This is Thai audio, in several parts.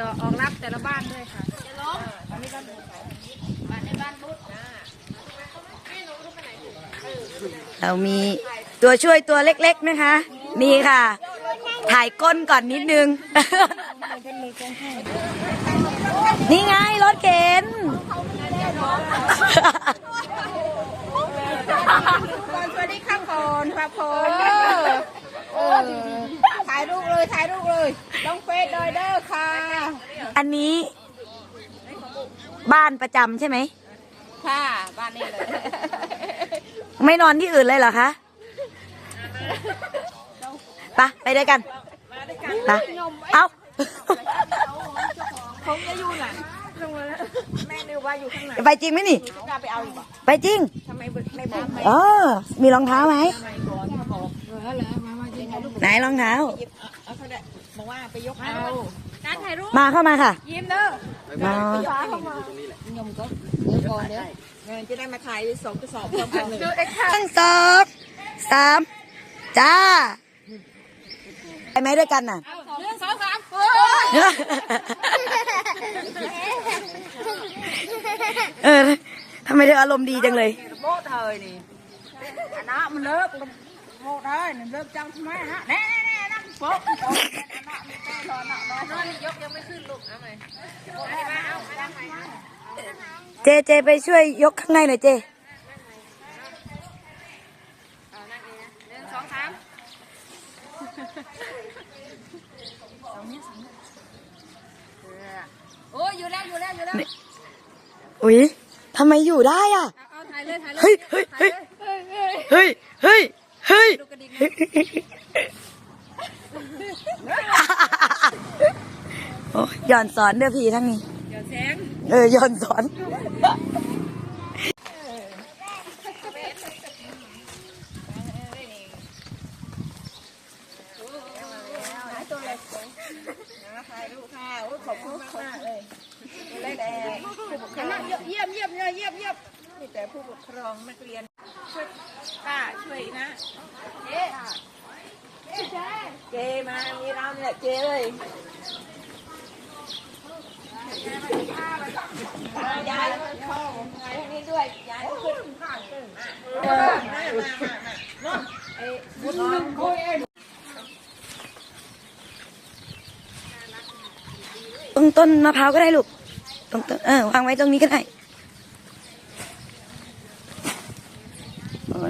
ดอกออกรับแต่ละบ้านด้วยค่ะจะล้มอันนี้ก็บ้านในบ้านพุทธเรามีตัวช่วยตัวเล็กๆนะคะนี่ค่ะ ถ่ายก้นก่อนนิดนึง นี่ไงรถเข็นก่อนสวัสดีค่ะก่อนค่ะคนเออถ่ายรูปเลยถ่ายรูปเลยต้องเฟซดอยเดอร์ค่ะ อันนี้บ้านประจำใช่ไหม ค่ะบ้านนี้เลยไม่นอนที่อื่นเลยเหรอคะไปะไปด้วยกันไปเอ้าผมจะอยู่ไหนแม่นึกว่าอยู่ข้างไหนไปจริงไหมนี่ กล้าไปเอาอีกบ่ไปจริง ทำไมไม่บอกไม่เออ มีรองเท้าไหม ไหนรองเท้า เอาเขาได้บอกว่าไปยกเอา การถ่ายรูปมาเข้ามาค่ะ ยิ้มเด้อมาฟ้าเข้ามายมก็เดี๋ยวก่อนเดี๋ยวเออจะได้มาถ่ายสองกระสอบพร้อมกันเลยดูเอ็กซ์ค่ะทั้งสองสามจ้าไปไหมด้วยกันน่ะหนึ่งสองสามโอ้เออทำไมเธออารมณ์ดีจังเลยโบ้เธอนี่อันนั้นมันเลิกโบ้ได้นี่เลิกจังทำไมฮะแน่แน่แน่นั่งโป๊ะนอนนอนนอนนอนยกยังไม่ขึ้นลูกเอาไหมเอาไปนั่งไหนเจเจไปช่วยยกข้างในหน่อยเจเอานั่งเองนะหนึ่งสองสามโอ้ยอยู่แล้วอยู่แล้วอยู่แล้วอุ๊ยทำไมอยู่ได้อะเอาถ่ายเลยถ่ายเลยเฮ้ยเฮ้ยเฮ้ยเฮ้ยเฮ้ยเฮ้ยดูกระดิ่ง โอ้ยย้อนสอนเด้อพี่ทั้งนี้เดี๋ยวแสงเออย้อนสอนถ่ายรูปค่ะโอ้ยขอบคุณมากเลยเล่นแอร์ผู้ปกครองเยี่ยมเยี่ยมเยี่ยมเยี่ยมเยี่ยมมีแต่ผู้ปกครองนักเรียนช่วยป้าช่วยนะเจ๊เจมามีเราเนี่ยเจเลย ยายเข้าไงนี้ด้วยยายขึ้นข้างขึ้นมามามามาเอ้บุญนคุยตรงต้นมะพร้าวก็ได้ลูกตรงต้นเออวางไว้ตรงนี้ก็ได้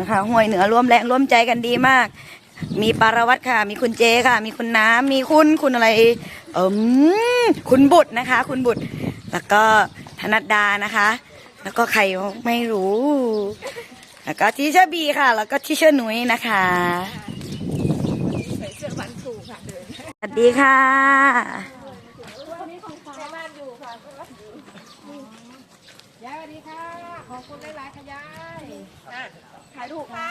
นะคะห่วยเหนือร่วมแรงร่วมใจกันดีมาก มีปารวัตรค่ะ มีคุณเจค่ะ มีคุณน้ำมีคุณคุณอะไร เอิมคุณบุตรนะคะ คุณบุตร แล้วก็ธนัดดานะคะ แล้วก็ใครไม่รู้ แล้วก็ทีเชอร์บีค่ะ แล้วก็ทีเชอร์หนุ้ยนะคะใส่เสื้อวันครูค่ะเดินสวัสดีค่ะยายสวัสดีค่ะ ขอบคุณหลายๆค่ะยายถ่ายรูปค่ะ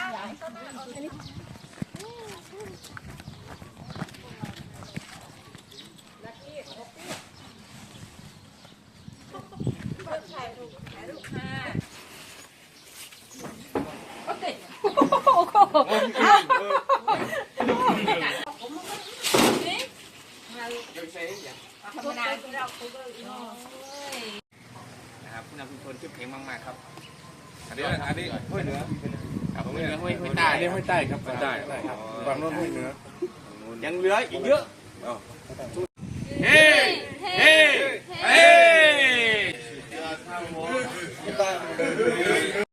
นะครับผู้นำชุมชนเข้มแข็งมากๆครับอันนี้อันนี้ห้วยเหนือ ครับห้วยเหนือห้วยห้วยใต้อันนี้ห้วยใต้ครับห้วยใต้ครับฝั่งโน้นห้วยเหนือ ยังเหลืออีกเยอะ